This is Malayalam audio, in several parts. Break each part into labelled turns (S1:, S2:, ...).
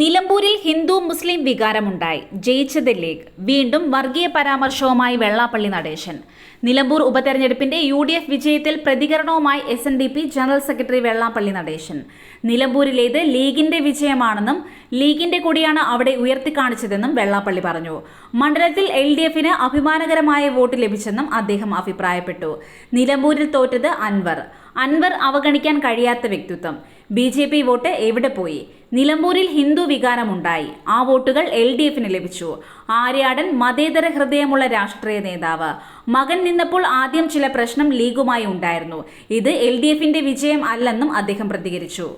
S1: നിലമ്പൂരിൽ ഹിന്ദു മുസ്ലിം വികാരമുണ്ടായി ജയിച്ചത് ലീഗ് വീണ്ടും വർഗീയ പരാമർശവുമായി വെള്ളാപ്പള്ളി നടേശൻ നിലമ്പൂർ ഉപതെരഞ്ഞെടുപ്പിന്റെ യു ഡി എഫ് വിജയത്തിൽ പ്രതികരണവുമായി S N D P general secretary Vellappally Natesan നിലമ്പൂരിലേത് ലീഗിന്റെ വിജയമാണെന്നും ലീഗിന്റെ കൂടിയാണ് അവിടെ ഉയർത്തിക്കാണിച്ചതെന്നും വെള്ളാപ്പള്ളി പറഞ്ഞു മണ്ഡലത്തിൽ എൽ ഡി എഫിന് അഭിമാനകരമായ വോട്ട് ലഭിച്ചെന്നും അദ്ദേഹം അഭിപ്രായപ്പെട്ടു നിലമ്പൂരിൽ തോറ്റത് അൻവർ അൻവർ അവഗണിക്കാൻ കഴിയാത്ത വ്യക്തിത്വം ബി ജെ പി വോട്ട് എവിടെ പോയി നിലമ്പൂരിൽ ഹിന്ദു വികാരമുണ്ടായി ആ വോട്ടുകൾ എൽ ഡി എഫിന് ലഭിച്ചു ആര്യാടൻ മതേതര ഹൃദയമുള്ള രാഷ്ട്രീയ നേതാവ് മകൻ നിന്നപ്പോൾ ആദ്യം ചില പ്രശ്നം ലീഗുമായി ഉണ്ടായിരുന്നു ഇത് എൽ ഡി എഫിന്റെ വിജയം അല്ലെന്നും അദ്ദേഹം പ്രതികരിച്ചു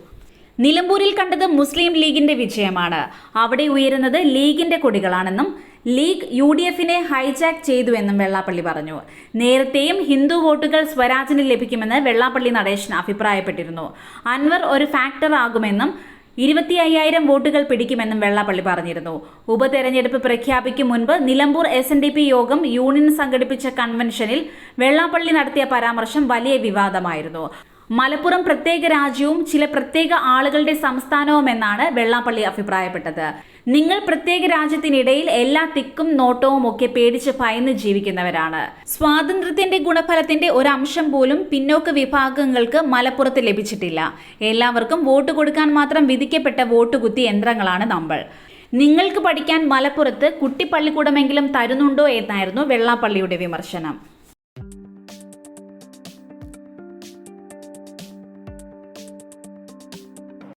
S1: നിലമ്പൂരിൽ കണ്ടത് മുസ്ലിം ലീഗിന്റെ വിജയമാണ് അവിടെ ഉയരുന്നത് ലീഗിന്റെ കൊടികളാണെന്നും ലീഗ് യു ഡി എഫിനെ ഹൈജാക്ക് ചെയ്തുവെന്നും വെള്ളാപ്പള്ളി പറഞ്ഞു നേരത്തെയും ഹിന്ദു വോട്ടുകൾ സ്വരാജിന് ലഭിക്കുമെന്ന് വെള്ളാപ്പള്ളി നടേശൻ അഭിപ്രായപ്പെട്ടിരുന്നു അൻവർ ഒരു ഫാക്ടർ ആകുമെന്നും ഇരുപത്തി അയ്യായിരം വോട്ടുകൾ പിടിക്കുമെന്നും വെള്ളാപ്പള്ളി പറഞ്ഞിരുന്നു ഉപതെരഞ്ഞെടുപ്പ് പ്രഖ്യാപിക്കും മുൻപ് Nilambur S N D P യോഗം യൂണിയൻ സംഘടിപ്പിച്ച കൺവെൻഷനിൽ വെള്ളാപ്പള്ളി നടത്തിയ പരാമർശം വലിയ വിവാദമായിരുന്നു മലപ്പുറം പ്രത്യേക രാജ്യവും ചില പ്രത്യേക ആളുകളുടെ സംസ്ഥാനവുമെന്നാണ് വെള്ളാപ്പള്ളി അഭിപ്രായപ്പെട്ടത് നിങ്ങൾ പ്രത്യേക രാജ്യത്തിനിടയിൽ എല്ലാ തിക്കും നോട്ടവും ഒക്കെ പേടിച്ച് ഭയന്ന് ജീവിക്കുന്നവരാണ് സ്വാതന്ത്ര്യത്തിന്റെ ഗുണഫലത്തിന്റെ ഒരു അംശം പോലും പിന്നോക്ക വിഭാഗങ്ങൾക്ക് മലപ്പുറത്ത് ലഭിച്ചിട്ടില്ല എല്ലാവർക്കും വോട്ട് കൊടുക്കാൻ മാത്രം വിധിക്കപ്പെട്ട വോട്ടുകുത്തി യന്ത്രങ്ങളാണ് നമ്മൾ നിങ്ങൾക്ക് പഠിക്കാൻ മലപ്പുറത്ത് കുട്ടിപ്പള്ളിക്കൂടമെങ്കിലും തരുന്നുണ്ടോ എന്നായിരുന്നു വെള്ളാപ്പള്ളിയുടെ വിമർശനം